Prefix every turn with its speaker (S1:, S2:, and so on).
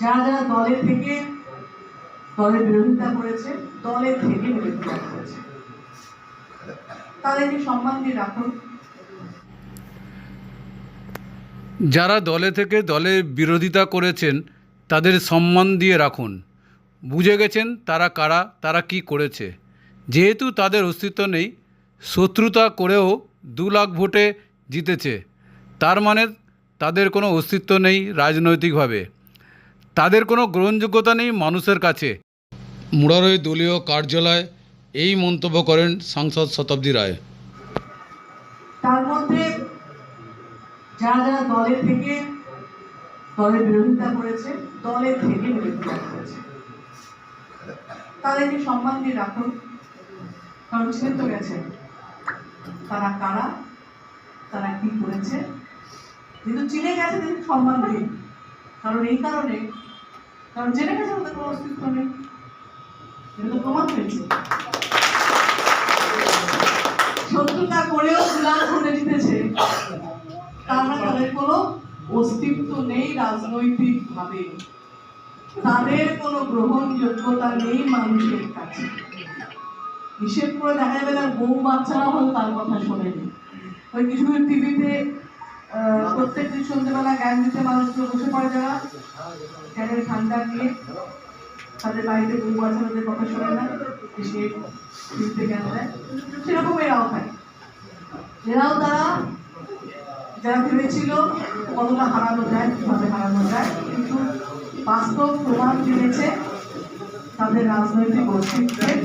S1: দলে থেকে দলের বিরোধিতা করেছে দলে থেকে বিরোধিতা করেছে। তাদেরকে সম্মান দিয়ে রাখুন।
S2: যারা দলে থেকে দলে বিরোধিতা করেছেন, তাদের সম্মান দিয়ে রাখুন। বুঝে গেছেন তারা কারা, তারা কি করেছে। যেহেতু তাদের অস্তিত্ব নেই, শত্রুতা করেও দু লাখ ভোটে জিতেছে। তার মানে তাদের কোনো অস্তিত্ব নেই রাজনৈতিকভাবে। তাদের কোনো গ্রহণযোগ্যতা নেই মানুষের কাছে। মুরারই দলীয় কার্যালয়ে এই মন্তব্য করেন সাংসদ শতাব্দী রায়।
S1: তার মধ্যে যারা যারা দলে থেকে দলের বিরোধিতা করেছে দলে থেকে বিরোধিতা করেছে। তাদেরকে সম্মান দিয়ে রাখুন কারণ ছেলে তো গেছে। তারা কারা? তারা কি করেছে? যেহেতু চিনে গেছে তাদের সম্মান দিন। কারণ এই কারণে কারণ জেনে গেছে ওদের কোনো অস্তিত্ব নেই। এটা তো প্রমাণ হয়েছে শত্রুতা করেও গুলাম ভোটে জিতেছে। তার মানে তাদের কোনো অস্তিত্ব নেই রাজনৈতিক ভাবে তাদের কোনো গ্রহণযোগ্যতা নেই মানুষের কাছে। হিসেব করে দেখা যাবে না বউ বাচ্চারা হয়তো তার কথা শোনেনি। ওই কিছু টিভিতে প্রত্যেক দিন সন্ধ্যেবেলা জ্ঞান দিতে মানুষগুলো বসে পড়ে যারা। জ্ঞানের ঠান্ডা নিয়ে তাদের বাড়িতে বউ বাচ্চাদের কথা শোনে না। এসে টিভিতে জ্ঞান দেয়? সেরকম এরাও থাকে। এরাও তারা যারা ভেবেছিল কতটা হারানো যায়, কীভাবে হারানো যায়, কিন্তু বাস্তব প্রমাণ জেনেছে তাদের রাজনৈতিক অস্তিত্বের